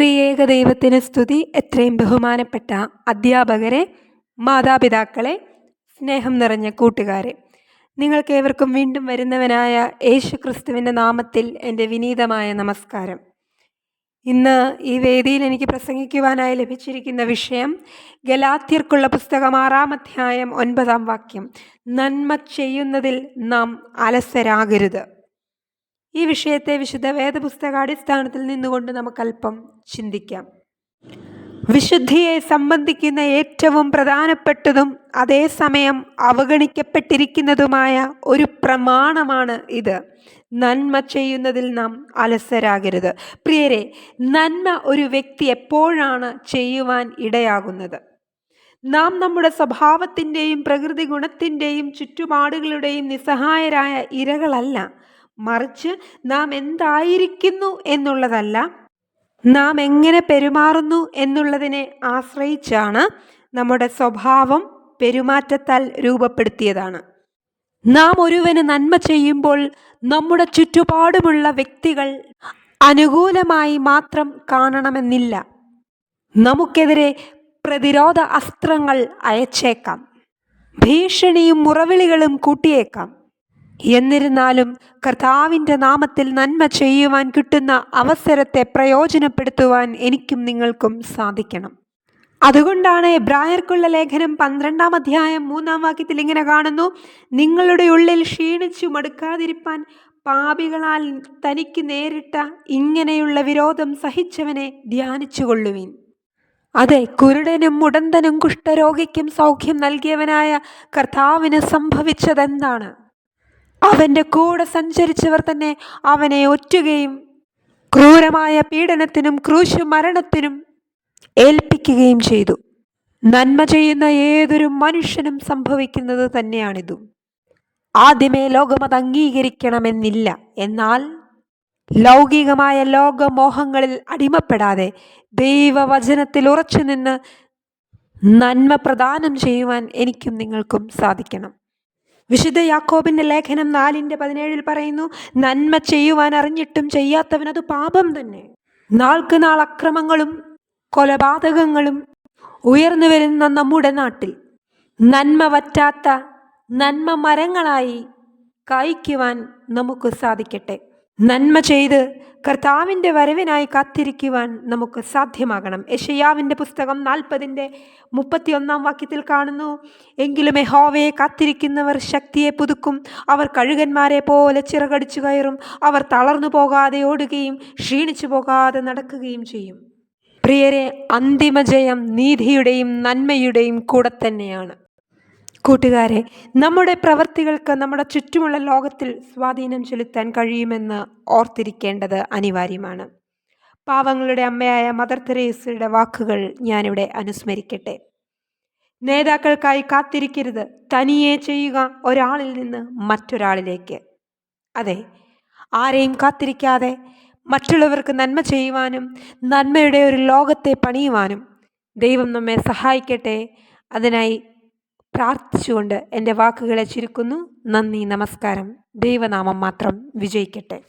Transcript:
ത്രിയേക ദൈവത്തിന് സ്തുതി. എത്രയും ബഹുമാനപ്പെട്ട അധ്യാപകരെ മാതാപിതാക്കളെ സ്നേഹം നിറഞ്ഞ കൂട്ടുകാരെ. നിങ്ങൾക്കേവർക്കും വീണ്ടും വരുന്നവനായ യേശു ക്രിസ്തുവിന്റെ നാമത്തിൽ എന്റെ വിനീതമായ നമസ്കാരം. ഇന്ന് ഈ വേദിയിൽ എനിക്ക് പ്രസംഗിക്കുവാനായി ലഭിച്ചിരിക്കുന്ന വിഷയം ഗലാത്യർക്കുള്ള പുസ്തകം ആറാം അധ്യായം ഒൻപതാം വാക്യം. നന്മ ചെയ്യുന്നതിൽ നാം അലസരാകരുത്. ഈ വിഷയത്തെ വിശുദ്ധ വേദപുസ്തകാടിസ്ഥാനത്തിൽ നിന്നുകൊണ്ട് നമുക്കല്പം ചിന്തിക്കാം. വിശുദ്ധിയെ സംബന്ധിക്കുന്ന ഏറ്റവും പ്രധാനപ്പെട്ടതും അതേസമയം അവഗണിക്കപ്പെട്ടിരിക്കുന്നതുമായ ഒരു പ്രമാണമാണ് ഇത്. നന്മ ചെയ്യുന്നതിൽ നാം അലസരാകരുത്. പ്രിയരെ നന്മ ഒരു വ്യക്തി എപ്പോഴാണ് ചെയ്യുവാൻ ഇടയാകുന്നത്? നാം നമ്മുടെ സ്വഭാവത്തിന്റെയും പ്രകൃതി ഗുണത്തിന്റെയും ചുറ്റുപാടുകളുടെയും നിസ്സഹായരായ ഇരകളല്ല. മറിച്ച് നാം എന്തായിരിക്കുന്നു എന്നുള്ളതല്ല നാം എങ്ങനെ പെരുമാറുന്നു എന്നുള്ളതിനെ ആശ്രയിച്ചാണ് നമ്മുടെ സ്വഭാവം പെരുമാറ്റത്താൽ രൂപപ്പെടുത്തിയതാണ്. നാം ഒരുവന് നന്മ ചെയ്യുമ്പോൾ നമ്മുടെ ചുറ്റുപാടുമുള്ള വ്യക്തികൾ അനുകൂലമായി മാത്രം കാണണമെന്നില്ല. നമുക്കെതിരെ പ്രതിരോധ അസ്ത്രങ്ങൾ അയച്ചേക്കാം. ഭീഷണിയും മുറവിളികളും കൂട്ടിയേക്കാം. എന്നിരുന്നാലും കർത്താവിന്റെ നാമത്തിൽ നന്മ ചെയ്യുവാൻ കിട്ടുന്ന അവസരത്തെ പ്രയോജനപ്പെടുത്തുവാൻ എനിക്കും നിങ്ങൾക്കും സാധിക്കണം. അതുകൊണ്ടാണ് എബ്രായർക്കുള്ള ലേഖനം പന്ത്രണ്ടാം അധ്യായം മൂന്നാം വാക്യത്തിൽ ഇങ്ങനെ കാണുന്നു നിങ്ങളുടെ ഉള്ളിൽ ക്ഷീണിച്ചു മടുക്കാതിരിപ്പാൻ പാപികളാൽ തനിക്ക് നേരിട്ട ഇങ്ങനെയുള്ള വിരോധം സഹിച്ചവനെ ധ്യാനിച്ചു കൊള്ളുവീൻ അതെ കുരുടനും മുടന്തനും കുഷ്ഠരോഗിക്കും സൗഖ്യം നൽകിയവനായ കർത്താവിന് സംഭവിച്ചതെന്താണ്? അവന്റെ കൂടെ സഞ്ചരിച്ചവർ തന്നെ അവനെ ഒറ്റുകയും ക്രൂരമായ പീഡനത്തിനും ക്രൂശു മരണത്തിനും ഏൽപ്പിക്കുകയും ചെയ്തു. നന്മ ചെയ്യുന്ന ഏതൊരു മനുഷ്യനും സംഭവിക്കുന്നത് തന്നെയാണിതും. ആദ്യമേ ലോകം അത് അംഗീകരിക്കണമെന്നില്ല. എന്നാൽ ലൗകികമായ ലോകമോഹങ്ങളിൽ അടിമപ്പെടാതെ ദൈവവചനത്തിൽ ഉറച്ചു നിന്ന് നന്മ പ്രദാനം ചെയ്യുവാൻ എനിക്കും നിങ്ങൾക്കും സാധിക്കണം. വിശുദ്ധ യാക്കോബിന്റെ ലേഖനം നാലിന്റെ പതിനേഴിൽ പറയുന്നു നന്മ ചെയ്യുവാൻ അറിഞ്ഞിട്ടും ചെയ്യാത്തവൻ അത് പാപം തന്നെ. നാൾക്ക് നാൾ അക്രമങ്ങളും കൊലപാതകങ്ങളും ഉയർന്നു വരുന്ന നമ്മുടെ നാട്ടിൽ നന്മ വറ്റാത്ത നന്മ മരങ്ങളായി കായ്ക്കുവാൻ നമുക്ക് സാധിക്കട്ടെ. നന്മ ചെയ്ത് കർത്താവിന്റെ വരവിനായി കാത്തിരിക്കുവാൻ നമുക്ക് സാധ്യമാകണം. യഷയാവിന്റെ പുസ്തകം നാൽപ്പതിന്റെ മുപ്പത്തിയൊന്നാം വാക്യത്തിൽ കാണുന്നു എങ്കിലും യഹോവയെ കാത്തിരിക്കുന്നവർ ശക്തിയെ പുതുക്കും. അവർ കഴുകന്മാരെ പോലെ ചിറകടിച്ചു കയറും. അവർ തളർന്നു പോകാതെ ഓടുകയും ക്ഷീണിച്ചു പോകാതെ നടക്കുകയും ചെയ്യും. പ്രിയരെ അന്തിമജയം നീതിയുടെയും നന്മയുടെയും കൂടെ തന്നെയാണ്. കൂട്ടുകാരെ നമ്മുടെ പ്രവൃത്തികൾക്ക് നമ്മുടെ ചുറ്റുമുള്ള ലോകത്തിൽ സ്വാധീനം ചെലുത്താൻ കഴിയുമെന്ന് ഓർത്തിരിക്കേണ്ടത് അനിവാര്യമാണ്. പാവങ്ങളുടെ അമ്മയായ മദർ തെരേസയുടെ വാക്കുകൾ ഞാനിവിടെ അനുസ്മരിക്കട്ടെ. നേതാക്കൾക്കായി കാത്തിരിക്കരുത്. തനിയെ ചെയ്യുക ഒരാളിൽ നിന്ന് മറ്റൊരാളിലേക്ക്. അതെ ആരെയും കാത്തിരിക്കാതെ മറ്റുള്ളവർക്ക് നന്മ ചെയ്യുവാനും നന്മയുടെ ഒരു ലോകത്തെ പണിയുവാനും ദൈവം നമ്മെ സഹായിക്കട്ടെ. അതിനായി പ്രാർത്ഥിച്ചുകൊണ്ട് എന്റെ വാക്കുകളെ ചുരുക്കുന്നു. നന്ദി നമസ്കാരം. ദൈവനാമം മാത്രം വിജയിക്കട്ടെ.